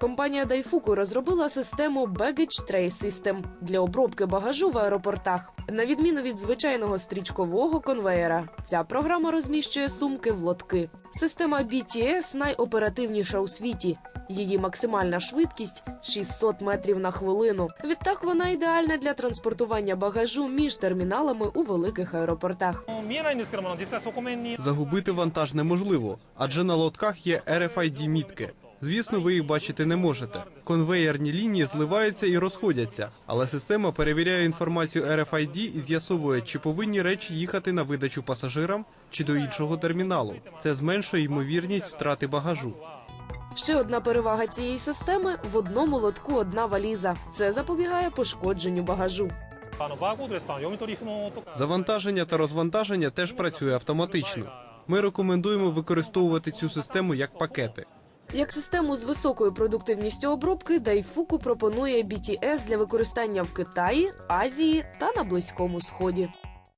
Компанія Дайфуку розробила систему Baggage Tray System для обробки багажу в аеропортах. На відміну від звичайного стрічкового конвеєра, ця програма розміщує сумки в лотки. Система BTS найоперативніша у світі. Її максимальна швидкість 600 метрів на хвилину. Відтак вона ідеальна для транспортування багажу між терміналами у великих аеропортах. Загубити вантаж неможливо, адже на лотках є rfid мітки Звісно, ви їх бачити не можете. Конвейерні лінії зливаються і розходяться, але система перевіряє інформацію RFID і з'ясовує, чи повинні речі їхати на видачу пасажирам чи до іншого терміналу. Це зменшує ймовірність втрати багажу. Ще одна перевага цієї системи в одному лотку одна валіза. Це запобігає пошкодженню багажу. Завантаження та розвантаження теж працює автоматично. Ми рекомендуємо використовувати цю систему як пакети. Як систему з високою продуктивністю обробки, Дайфуку пропонує BTS для використання в Китаї, Азії та на Близькому Сході.